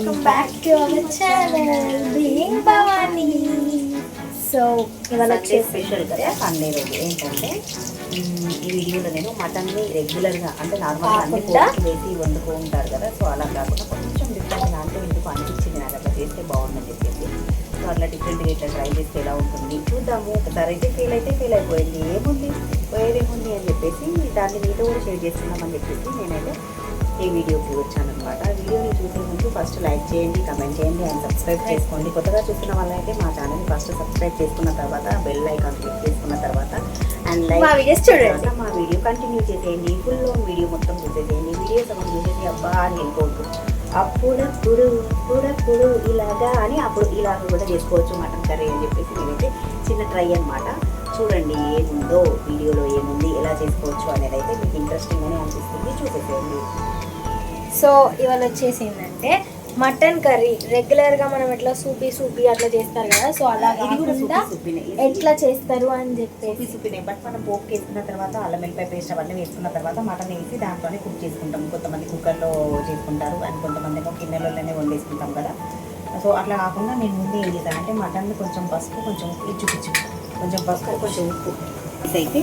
Welcome back to our channel being Bhavani so ఇవాళ Sunday వచ్చేసి special కదా Sunday రోజు. ఏంటంటే ఈ వీడియోలో నేను మటన్ని రెగ్యులర్గా అంటే నార్మల్గా అన్ని? పోపు వేసి వండుకో ఉంటారు కదా సో అలా కాకుండా కొంచెం డిఫరెంట్గా అంటే ఎందుకు అనిపించింది నాకు అట్లా చేస్తే బాగుందని చెప్పేసి. సో అట్లా డిఫరెంట్గా ఇట్లా ట్రై చేస్తే ఎలా ఉంటుంది? చూద్దాము. ఒకసారి అయితే ఫెయిల్ అయితే ఫెయిల్ అయిపోయింది. ఏముంది? పోయేదేముంది అని చెప్పేసి దాన్ని మీతో కూడా షేర్ చేస్తున్నామని చెప్పేసి నేనైతే ఈ వీడియోకి వచ్చాను అనమాట వీడియోని చూసే ముందు ఫస్ట్ లైక్ చేయండి కమెంట్ చేయండి అండ్ సబ్స్క్రైబ్ చేసుకోండి. కొత్తగా చూస్తున్న వాళ్ళైతే మా ఛానల్ ఫస్ట్ సబ్స్క్రైబ్ చేసుకున్న తర్వాత బెల్ ఐకాన్ క్లిక్ చేసుకున్న తర్వాత అండ్ లైక్ మా చూడండి. మా వీడియో కంటిన్యూ చేసేయండి. ఫుల్ వీడియో మొత్తం చూసేసేయండి. వీడియో సగం చూసేసి అబ్బా అని వెళ్ళిపోవద్దు. అప్పుడప్పుడు అప్పుడప్పుడు ఇలాగా అని అప్పుడు ఇలాగ కూడా చేసుకోవచ్చు మటన్ కర్రీ అని చెప్పేసి నేనైతే చిన్న ట్రై అన్నమాట. చూడండి ఏముందో వీడియోలో ఏముంది ఎలా చేసుకోవచ్చు అనేది అయితే మీకు ఇంట్రెస్టింగ్ అని అనిపిస్తుంది. చూసేసేయండి. సో ఇవాళ వచ్చేసి ఏంటంటే మటన్ కర్రీ. రెగ్యులర్గా మనం ఎట్లా సూపీ సూపీ అట్లా చేస్తారు కదా సో అలా ఇది కూడా ఎట్లా చేస్తారు అని చెప్పేసి. సూపీనే. బట్ మనం పోపు వేసుకున్న తర్వాత అల్లం వెల్లిపాయ పేస్ట్ అవన్నీ వేసుకున్న తర్వాత మటన్ వేసి దాంట్లోనే కుక్ చేసుకుంటాం. కొంతమంది కుక్కర్లో చేసుకుంటారు అండ్ కొంతమంది ఏమో గిన్నెలలోనే వండేసుకుంటాం కదా. సో అట్లా కాకుండా నేను ముందు ఏం చేశానంటే మటన్ కొంచెం పసుపు కొంచెం ఉప్పు చూపించు కొంచెం పసుపు కొంచెం ఉప్పు. ఇదైతే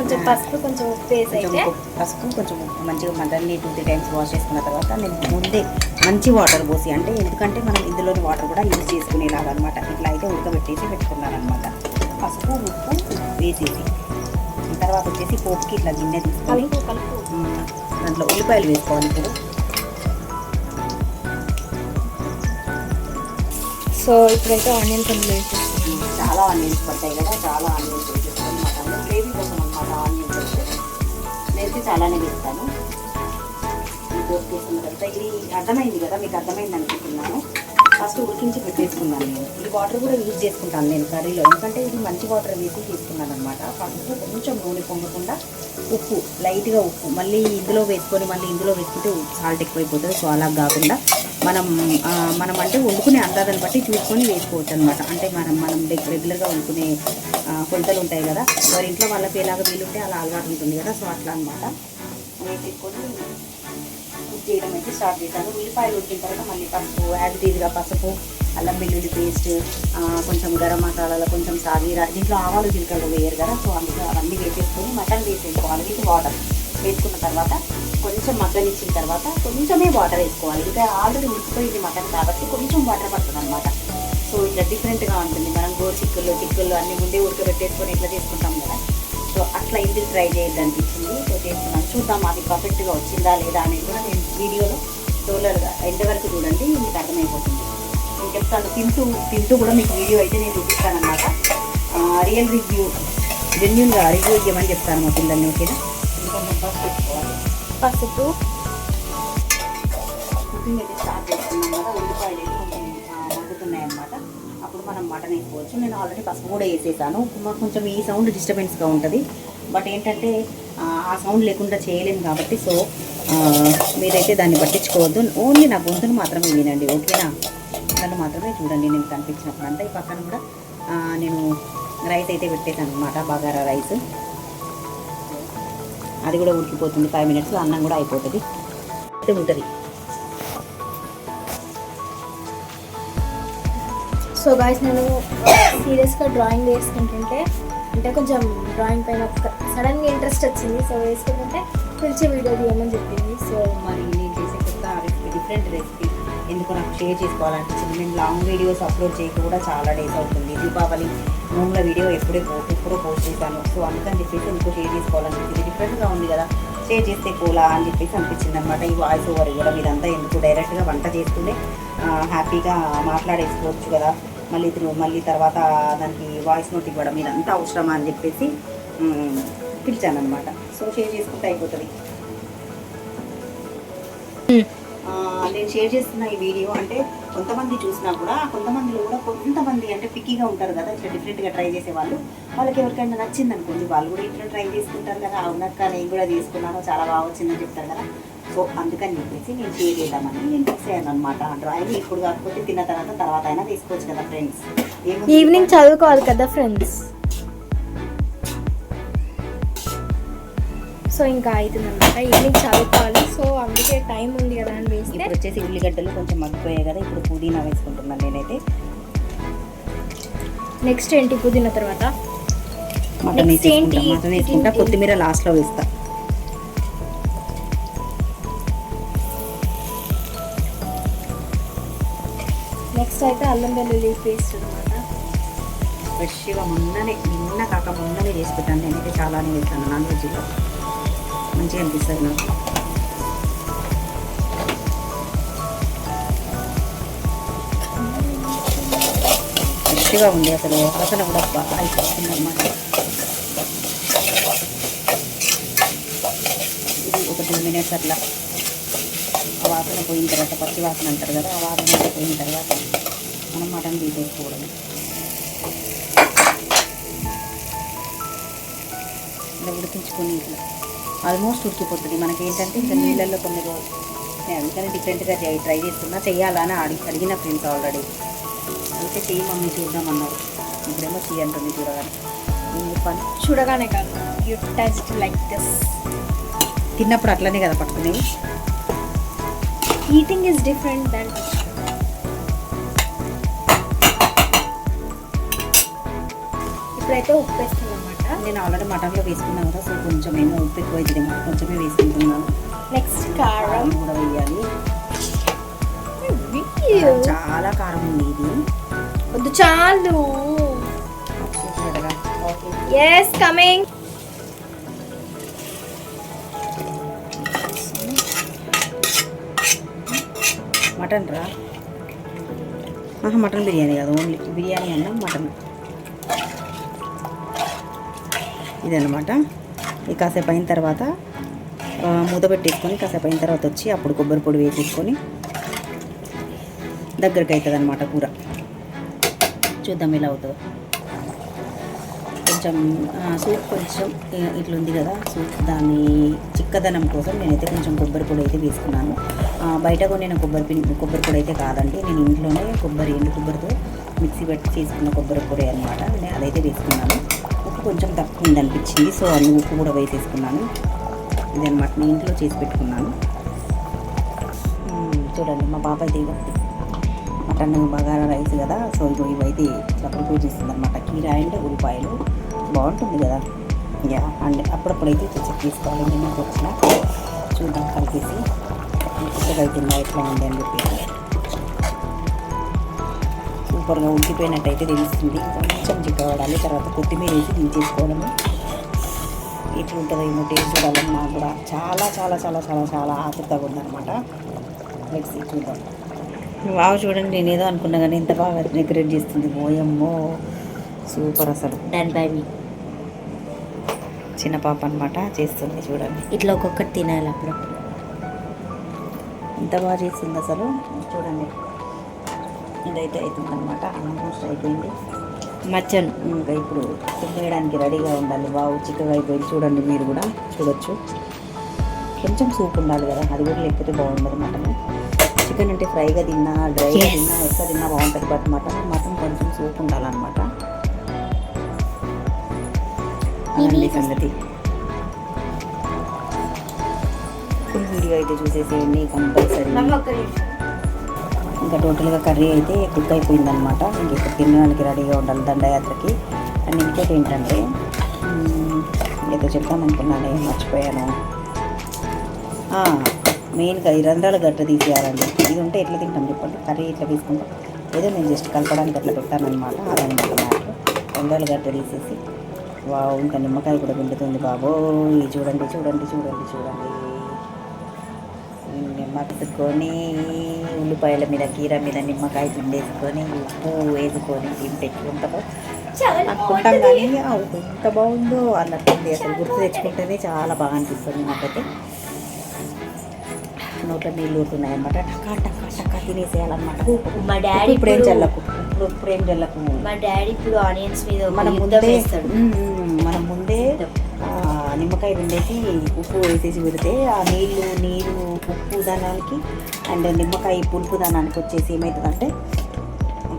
కొంచెం పసుపు కొంచెం ఉప్పు వేసి అయితే పసుపు కొంచెం ఉప్పు. మంచిగా మటన్ని టూ త్రీ టైమ్స్ వాష్ చేసుకున్న తర్వాత నేను ముందే మంచి వాటర్ పోసి అంటే ఎందుకంటే మనం ఇందులోని వాటర్ కూడా యూజ్ చేసుకునేలాగా అనమాట ఇట్లా అయితే ఉడకబెట్టేసి పెట్టుకున్నాను అనమాట పసుపు ఉప్పు వేసేసి. తర్వాత వచ్చేసి పోపుకి ఇట్లా గిన్నె ఉమ్, దాంట్లో ఉల్లిపాయలు వేసుకోవాలి ఇప్పుడు. సో ఇప్పుడైతే ఆనియన్ కొంచెం వేసేసి. ఉమ్, చాలా ఆనియన్స్ పడతాయి కదా చాలా ఆనియన్స్. వేసి చాలానే వేస్తాను. ఈ పోపు తర్వాత ఇది అర్థమైంది కదా మీకు అర్థమైంది అనుకుంటున్నాను. ఫస్ట్ ఉడికించి పెట్టేసుకున్నాను నేను. ఈ వాటర్ కూడా యూజ్ చేసుకుంటాను నేను కర్రీలో. ఎందుకంటే ఇది మంచి వాటర్ వేసి తీసుకున్నాను అనమాట పసుపు కొంచెం నూనె పొంగకుండా ఉప్పు లైట్గా ఉప్పు. మళ్ళీ ఇందులో వేసుకొని మళ్ళీ ఇందులో వేసుకుంటే సాల్ట్ ఎక్కువైపోతుంది. సో అలా కాకుండా మనం మనం అంటే వండుకునే అందాజని బట్టి చూసుకొని వేసుకోవచ్చు అనమాట అంటే మనం మనం రెగ్యులర్గా వండుకునే కొలతలు ఉంటాయి కదా. వారి ఇంట్లో వాళ్ళకి ఎలాగ వీలుంటే అలా అలవాటు ఉంటుంది కదా. సో అట్లా అనమాట వేసేసుకొని కుక్ చేయడం అయితే స్టార్ట్ చేశాను. ఉల్లిపాయలు ఉడికిన తర్వాత మళ్ళీ పసుపు యాజ్ పసుపు అల్లం వెల్లుల్లి పేస్ట్ కొంచెం గరం మసాలాలు కొంచెం సాగీరా దీంట్లో ఆవాలు జీలకర్రలు వేయరు కదా సో అందుకే అవన్నీ వేసేసుకొని మటన్ వేసేసుకోవాలి విత్ వాటర్. వేసుకున్న తర్వాత కొంచెం మగ్గనిచ్చిన తర్వాత కొంచెమే వాటర్ వేసుకోవాలి. ఇంకా ఆల్రెడీ ఉడికిపోయింది మటన్ కాబట్టి కొంచెం వాటర్ పడుతుంది అనమాట సో ఇట్లా డిఫరెంట్గా ఉంటుంది. మనం గోరు చిక్కులు చిక్కులు అన్ని ముందే ఉడకబెట్టేసుకొని ఇట్లా చేసుకుంటాం కదా. సో అట్లా ఇంటికి ట్రై చేయొద్దు అనిపించింది. సో చేస్తున్నాను చూద్దాం అది పర్ఫెక్ట్గా వచ్చిందా లేదా అనేది కూడా నేను వీడియోలో టోలర్గా ఎంతవరకు చూడండి మీకు అర్థమైపోతుంది. నేను చెప్తాను తింటూ తింటూ కూడా మీకు వీడియో అయితే నేను చూపిస్తాను అనమాట రియల్ రివ్యూ జెన్యున్గా రివ్యూ ఇవ్వమని చెప్తాను మా పిల్లల్ని ఓకేనా? పసుపు కుకింగ్ అయితే స్టార్ట్ చేస్తున్నాం కదా ఉల్లిపాయలు అయితే కొంచెం మగ్గుతున్నాయి అనమాట అప్పుడు మనం మటన్ వేసుకోవచ్చు. నేను ఆల్రెడీ పసుపు కూడా వేసేసాను. మాకు కొంచెం ఈ సౌండ్ డిస్టర్బెన్స్గా ఉంటుంది. బట్ ఏంటంటే ఆ, సౌండ్ లేకుండా చేయలేము కాబట్టి సో మీరైతే దాన్ని పట్టించుకోవద్దు. ఓన్లీ నా గొంతును మాత్రమే వినండి ఓకేనా? నన్ను మాత్రమే చూడండి నేను కనిపించినప్పుడు అంతా ఈ పక్కన కూడా నేను రైస్ అయితే పెట్టేసాను అనమాట బగారా రైస్ అది కూడా ఉడికిపోతుంది. ఫైవ్ మినిట్స్లో అన్నం కూడా అయిపోతుంది. అయితే ఉంటుంది. సో గాయస్ నేను సీరియస్గా డ్రాయింగ్ వేసుకుంటుంటే అంటే కొంచెం డ్రాయింగ్ పైన సడన్గా ఇంట్రెస్ట్ వచ్చింది. సో వేసుకుంటుంటే పిలిచి వీడియో తీయమని చెప్పింది. సో మరి నేను చేసే కొత్త రెసిపీ డిఫరెంట్ రెసిపీ ఎందుకు నాకు షేర్ చేసుకోవాలనిపించింది. నేను లాంగ్ వీడియోస్ అప్లోడ్ చేయక కూడా చాలా డేస్ అవుతుంది. దీపావళి నూనెల వీడియో ఎప్పుడే పో ఎప్పుడో పోస్ట్ చేశాను. సో అందుకని చెప్పేసి ఎందుకు షేర్ చేసుకోవాలనిపించింది. డిఫరెంట్గా ఉంది కదా. షేర్ చేస్తే కూలా అని చెప్పేసి అనిపించింది అనమాట ఈ వాయిస్ ఓవర్ కూడా మీరంతా ఎందుకు? డైరెక్ట్గా వంట చేస్తూనే హ్యాపీగా మాట్లాడేసుకోవచ్చు కదా. మళ్ళీ ఇతను మళ్ళీ తర్వాత దానికి వాయిస్ నోట్ ఇవ్వడం ఇదంతా అవసరమా అని చెప్పేసి పిలిచాను అనమాట సో షేర్ చేసుకుంటే అయిపోతుంది. నేను షేర్ చేస్తున్న ఈ వీడియో అంటే కొంతమంది చూసినా కూడా కొంతమందిలో కూడా కొంతమంది అంటే పిక్కీగా ఉంటారు కదా ఇట్లా డిఫరెంట్గా ట్రై చేసే వాళ్ళు. వాళ్ళకి ఎవరికైనా నచ్చింది అనుకోండి వాళ్ళు కూడా ఇట్లా ట్రై చేసుకుంటారు కదా. అవునక్క నేను కూడా తీసుకున్నాను చాలా బాగా వచ్చిందని చెప్తారు కదా. సో అందుకని చెప్పేసి నేను చేద్దామని నేను ఫిక్స్ అయ్యాను అనమాట డ్రాయింగ్ ఇప్పుడు కాకపోతే తిన్న తర్వాత తర్వాత అయినా తీసుకోవచ్చు కదా ఫ్రెండ్స్. ఈవినింగ్ చదువుకోవాలి కదా ఫ్రెండ్స్. సో ఇంకా అవుతుంది అనమాట ఈవినింగ్ చదువుకోవాలి. సో అందుకే టైం ఉంది కదా అని వేస్తే. ఇప్పుడు వచ్చేసి ఉల్లిగడ్డలు కొంచెం మగ్గిపోయాయి కదా ఇప్పుడు పుదీనా వేసుకుంటున్నాను నేనైతే. నెక్స్ట్ ఏంటి పుదీనా తర్వాత? మటన్ వేసుకుంటా? మటన్ వేసుకుంటా? కొత్తిమీర లాస్ట్లో వేస్తా. నెక్స్ట్ అయితే అల్లం వెల్లుల్లి పేస్ట్ అనమాట ఫ్రెష్గా మొన్ననే నిన్న కాక మొన్ననే చేసి పెట్టాను నేనైతే చాలానే వేస్తాను నాన్ వెజ్లో. మంచిగా అనిపిస్తుంది నాకు. ఫ్రెష్గా ఉంది అసలు. అసలు కూడా బాగా అయిపోతుంది అనమాట ఇది ఒక టూ మినిట్స్ అట్లా. వాసన పోయిన తర్వాత పచ్చి వాసన అంటారు కదా ఆ వాసన పోయిన తర్వాత మనం మటన్ తీసేసుకోవడం ఇలా ఉడికించుకొని ఇట్లా ఆల్మోస్ట్ ఉడికిపోతుంది. మనకి ఏంటంటే ఇంకా నీళ్ళల్లో కొన్ని రోజులు నేను అందుకని డిఫరెంట్గా చేయి ట్రై చేస్తున్నా. చెయ్యాలని అడిగి అడిగిన ఫ్రెండ్స్ ఆల్రెడీ. అయితే చెయ్యి మమ్మీ చూద్దామన్నారు. ఇప్పుడేమో అంటుంది చూడగానే. చెప్పాను చూడగానే కాదు. యూ టచ్ లైక్ దిస్ తిన్నప్పుడు అట్లనే కదా పట్టుకునేది? ఈటింగ్ ఇస్ డిఫరెంట్ దాన్ ఇప్పుడైతే ఉప్పు వేస్తాను అనమాట నేను ఆల్రెడీ మటన్లో వేసుకున్నాను కదా సో కొంచెం ఏమో ఉప్పు ఎక్కువ అవుతుంది కొంచెమే వేసుకుంటున్నాను. నెక్స్ట్ కారం. కూడా వేయాలి. చాలా కారం ఉంది ఇది. వద్దు చాలు. ఎస్ కమింగ్ మటన్ రా. ఆహా మటన్ బిర్యానీ కాదు ఓన్లీ బిర్యానీ అన్నం మటన్. ఇదన్నమాట. ఇది కాసేపు అయిన తర్వాత మూత పెట్టేసుకొని కాసేపు అయిన తర్వాత వచ్చి అప్పుడు కొబ్బరి పొడి వేసేసుకొని దగ్గరికి అవుతుంది అనమాట కూర. చూద్దాం ఎలా అవుతుందో. కొంచెం సూప్ కొంచెం ఇట్లుంది కదా సూప్ దాన్ని చిక్కదనం కోసం నేనైతే కొంచెం కొబ్బరి పొడి అయితే వేసుకున్నాను. బయట కొనిన కొబ్బరి పిండి కొబ్బరి పొడి అయితే కాదండి. నేను ఇంట్లోనే కొబ్బరి ఎండు కొబ్బరితో మిక్సీ పెట్టి చేసుకున్న కొబ్బరి పొడి అనమాట నేను అదైతే వేసుకున్నాను. ఉప్పు కొంచెం తక్కువ ఉందనిపించింది. సో అన్ని ఉప్పు కూడా వేసేసుకున్నాను. ఇదన్నమాట. నేను ఇంట్లో చేసి పెట్టుకున్నాను. చూడండి మా బాబాయ్ ఇగో మటన్ బగారా రైస్ కదా. సో ఇదో ఇవైతే ఇట్లా ప్రిపేర్ చేస్తుంది అనమాట కీరా అండ్ ఉల్లిపాయలు. బాగుంటుంది కదా? యా అండ్ అప్పుడప్పుడైతే ఇట్లా చెక్ చేసుకోవాలి నిన్నకు వచ్చిన చూద్దాం కలిపేసి. ఇట్లా అవుతుందా ఎట్లా ఉంది అని చెప్పేసి. సూపర్గా ఉడికిపోయినట్టయితే తెలుస్తుంది. కొంచెం చిక్కబడాలి తర్వాత కొత్తిమీర వేసి దించేసుకోవడము. ఎట్లా ఉంటుందో ఏమో టేస్ట్ చూడాలని నాకు కూడా చాలా చాలా చాలా చాలా చాలా ఆసక్తిగా ఉందన్నమాట. లెట్స్ చూద్దాం. బాగా చూడండి. నేను ఏదో అనుకున్నా కానీ ఇంత బాగా డెకరేట్ చేస్తుంది. ఓయమ్మో సూపర్ అసలు. డన్ బై మీ చిన్న పాప అనమాట చేస్తుంది చూడండి. ఇట్లా ఒక్కొక్కటి తినాలి అప్పుడప్పుడు ఎంత బాగా చేస్తుంది అసలు? చూడండి. ఇదైతే అవుతుంది అనమాట ఆల్మోస్ట్ అయిపోయింది. మచ్చను ఇంకా ఇప్పుడు వేయడానికి రెడీగా ఉండాలి. బాగు చిక్కగా అయిపోయింది. చూడండి మీరు కూడా చూడొచ్చు. కొంచెం సూప్ ఉండాలి కదా. అది కూడా లేకపోతే బాగుండదు మటన్ చికెన్ అంటే ఫ్రైగా తిన్నా డ్రైగా. తిన్నా ఎట్లా తిన్నా బాగుంటుంది. బట్ మటన్ మటన్ కొంచెం సూప్ ఉండాలన్నమాట. అదండి సంగతి. ఫుల్ వీడియో అయితే చూసేసేయండి కంపల్సరీ ఇంకా టోటల్గా కర్రీ అయితే కుక్ అయిపోయిందనమాట ఇంక ఇక్కడ తినడానికి రెడీగా ఉండాలి దండయాత్రకి. అండ్ ఇంకోటి ఏంటంటే ఏదో చెప్తామనుకున్నాను మర్చిపోయాను. మెయిన్గా ఈ రంధ్రాలు గట్ట తీసేయాలండి. ఇది ఉంటే ఎట్లా తింటాం చెప్పండి? కర్రీ ఇట్లా తీసుకుంటాం? ఏదో నేను జస్ట్ కలపడానికి అట్లా పెట్టానమాట అదనమాట మ్యాటర్ రంధ్రాలు గట్ట తీసేసి వావ్ ఇంకా నిమ్మకాయ కూడా పిండుతుంది బాబోయ్ చూడండి చూడండి చూడండి చూడండి. నిమ్మకుని ఉల్లిపాయల మీద కీర మీద నిమ్మకాయ పిండేసుకొని ఉప్పు వేసుకొని తింటే ఎట్లుంటుందో అనుకుంటాం కానీ ఎంత బాగుందో అన్నట్టుంది. అసలు గుర్తు తెచ్చుకుంటేనే చాలా బాగా అనిపిస్తుంది నాకైతే. నోట్లో నీళ్ళు ఊరుతున్నాయి అనమాట టకా టకా టకా తినేసేయాలన్నమాట. మా డాడీ ఇప్పుడు ఏం చల్లకు ఇప్పుడు చల్లకు మా డాడీ ఇప్పుడు ఆనియన్స్ మీద మనం ముందే వేస్తాడు మనం ముందే నిమ్మకాయ పిండేసి ఉప్పు వేసేసి పెడితే ఆ నీళ్ళు నీరు ఉప్పు దానానికి అండ్ నిమ్మకాయ పులుపు దానానికి వచ్చేసి ఏమవుతుందంటే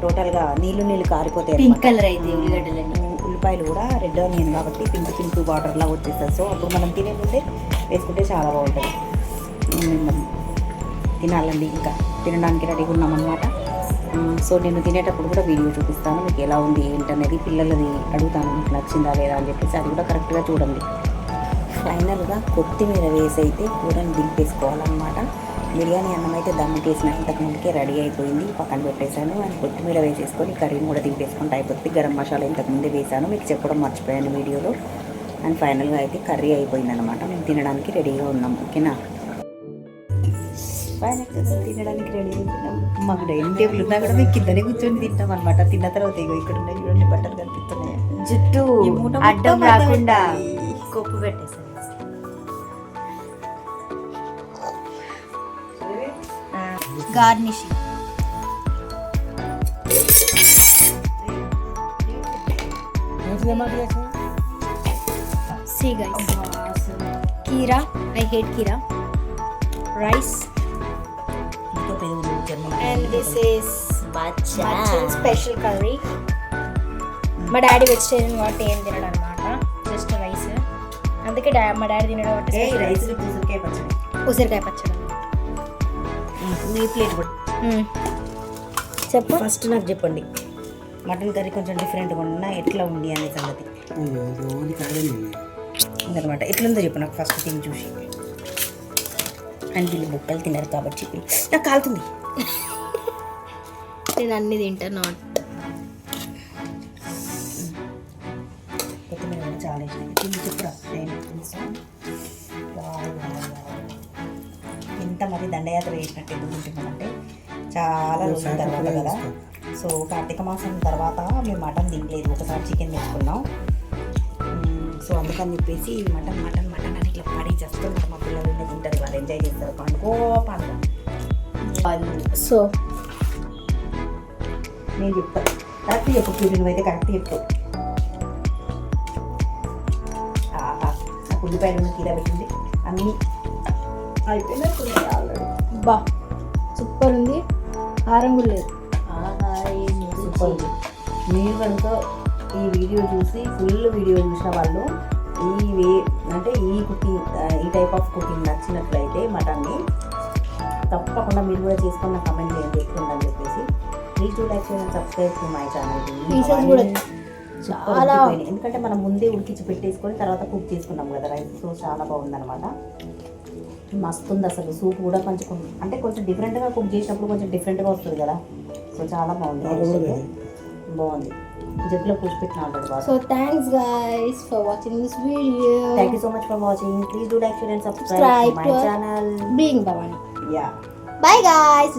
టోటల్గా నీళ్ళు నీళ్ళు కారిపోతాయి పింక్. కలర్ అయితే ఉల్లిగడ్డలన్నీ ఉల్లి ఉల్లిపాయలు కూడా రెడ్ ఆనియన్ కాబట్టి పింక్ పింక్ బార్డర్లా వచ్చేస్తుంది సో అప్పుడు మనం తినే ముందే వేసుకుంటే చాలా బాగుంటుంది. తినాలండి ఇంకా తినడానికి రెడీగా ఉన్నామన్నమాట. సో నేను తినేటప్పుడు కూడా వీడియో చూపిస్తాను మీకు ఎలా ఉంది ఏంటనేది పిల్లలది అడుగుతాను మీకు నచ్చిందా లేదా అని చెప్పేసి అది కూడా కరెక్ట్గా చూడండి. ఫైనల్గా కొత్తిమీర వేసి అయితే కూరని దింపేసుకోవాలన్నమాట బిర్యానీ అన్నం అయితే దమ్ముకేసిన ఇంతకు ముందుకే రెడీ అయిపోయింది పక్కన పెట్టేశాను. అండ్ కొత్తిమీర వేసేసుకొని కర్రీని కూడా దింపేసుకుంటే అయిపోతుంది గరం మసాలా ఇంతకుముందే వేశాను వేసాను మీకు చెప్పడం మర్చిపోయాను వీడియోలో. అండ్ ఫైనల్గా అయితే కర్రీ అయిపోయింది అనమాట మేము తినడానికి రెడీగా ఉన్నాం ఓకేనా? ఫైనల్గా తినడానికి రెడీ అయిపోయినాం మాకు డైనింగ్ టేబుల్ ఉన్నా కూడా మేము కిందనే కూర్చొని తింటాం అనమాట తిన్న తర్వాత ఇగో ఇక్కడ ఉన్నాయి చూడండి బట్టలు కనిపిస్తున్నాయి. జుట్టు అడ్డం రాకుండా. అడ్డం. కొప్పు పెట్టేసాను. Garnishing. Keera I hate keera. Rice. And this is bachcha special curry మా డాడీ వెజిటేరియన్ కాబట్టి ఏం తినడు అనమాట జస్ట్ రైస్ అందుకే డా మా డాడీ తినడం కాబట్టి రైస్ పూసరికాయ పచ్చడి. ఉసిరికాయ పచ్చడి. మీ ప్లేట్ కూడా. చెప్పు. ఫస్ట్ నాకు చెప్పండి. మటన్ కర్రీ కొంచెం డిఫరెంట్గా ఉన్నా ఎట్లా ఉంది అనే సంగతి. అనమాట ఎట్లుందో చెప్పు నాకు ఫస్ట్ తిని చూసి. అండ్ వీళ్ళు బుక్కలు తిన్నారు కాబట్టి. నాకు కాలుతుంది. నేను అన్ని తింటా నాట్ కొత్తిమీర చాలా ఇష్టం. తిని చెప్పురా. ఇంత మరి దండయాత్ర చేసినట్టు ఎందుకు తింటున్నామంటే చాలా రోజుల తర్వాత కదా. సో కార్తీక మాసం తర్వాత మేము మటన్ తినలేదు. ఒకసారి చికెన్ తెచ్చుకున్నాం. సో అందుకని చెప్పేసి మటన్ మటన్ మటన్ అని ఇట్లా పడి చేస్తున్నారు మా పిల్లలు తింటారు. వాళ్ళు ఎంజాయ్ చేస్తారు. పండుగో పండుగ సో నేను చెప్తాను కరెక్ట్ చెప్పు ప్లీజ్ నువ్వైతే కరెక్ట్ చెప్పు. ఆహా నాకు ఉల్లిపాయలు ఉన్న కీర పెట్టింది. అన్నీ ఆల్రెడీ. బా సూపర్ ఉంది. కారం కూడా లేదు. సూపర్ ఉంది మీరు కనుక ఈ వీడియో చూసి ఫుల్ వీడియో చూసిన వాళ్ళు ఈ వే అంటే ఈ కుకింగ్ ఈ టైప్ ఆఫ్ కుకింగ్ నచ్చినట్లయితే మటన్ని తప్పకుండా మీరు కూడా చేసుకున్న కమెంట్ చేయండి ఎట్లుందని చెప్పేసి. ప్లీజ్ డూ లైక్ చేయండి సబ్స్క్రైబ్ టు మై ఛానల్ కూడా చాలా. ఎందుకంటే మనం ముందే ఉడికించి పెట్టేసుకొని తర్వాత కుక్ చేసుకున్నాం కదా రైస్ సో చాలా బాగుందన్నమాట. మస్తు ఉంది అసలు. సూప్ కూడా కొంచెం అంటే కొంచెం డిఫరెంట్గా కుక్ చేసినప్పుడు కొంచెం డిఫరెంట్గా వస్తుంది కదా. సో చాలా బాగుంది బాగుంది. జగ్గులో పూసి పెట్టిన ఆల్రెడీ బాగా. So thanks guys for watching this video thank you so much for watching please do like share and subscribe my channel being Bhavani yeah bye guys